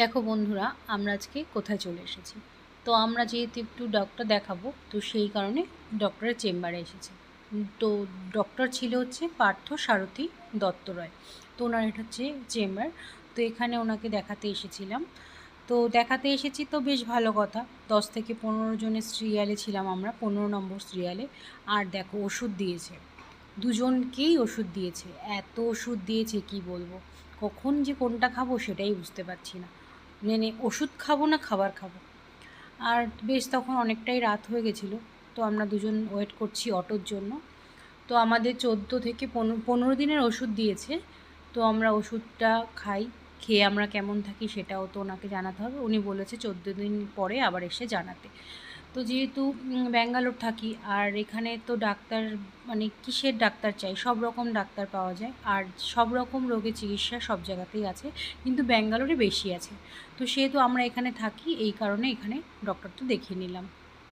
দেখো বন্ধুরা, আমরা আজকে কোথায় চলে এসেছি? তো আমরা যেহেতু একটু ডক্টর দেখাবো, তো সেই কারণে ডক্টরের চেম্বারে এসেছি। তো ডক্টর ছিল হচ্ছে পার্থ সারথী দত্ত রয়। তো ওনার এটা হচ্ছে চেম্বার তো এখানে ওনাকে দেখাতে এসেছিলাম। তো দেখাতে এসেছি তো বেশ ভালো কথা। দশ থেকে পনেরো জনের সিরিয়ালে ছিলাম আমরা, পনেরো নম্বর সিরিয়ালে আর দেখো ওষুধ দিয়েছে। দুজনকেই ওষুধ দিয়েছে। এত ওষুধ দিয়েছে, কি বলব? কখন যে কোনটা খাব সেটাই বুঝতে পারছি না। মানে ওষুধ খাব না খাবার খাব। আর বেশ তখন অনেকটাই রাত হয়ে গেছিল, তো আমরা দুজন ওয়েট করছি অটোর জন্য। তো আমাদের চোদ্দ থেকে পনেরো দিনের ওষুধ দিয়েছে, তো আমরা ওষুধটা খাই, খেয়ে আমরা কেমন থাকি সেটাও তো ওনাকে জানাতে হবে। উনি বলেছে চোদ্দ দিন পরে আবার এসে জানাতে। তো যেহেতু ব্যাঙ্গালোর থাকি, আর এখানে তো ডাক্তার মানে কিসের ডাক্তার চাই? সব রকম ডাক্তার পাওয়া যায়, আর সব রকম রোগের চিকিৎসা সব জায়গাতেই আছে, কিন্তু ব্যাঙ্গালোরে বেশি আছে। তো সেহেতু আমরা এখানে থাকি, এই কারণে এখানে ডক্টর তো দেখিয়ে নিলাম।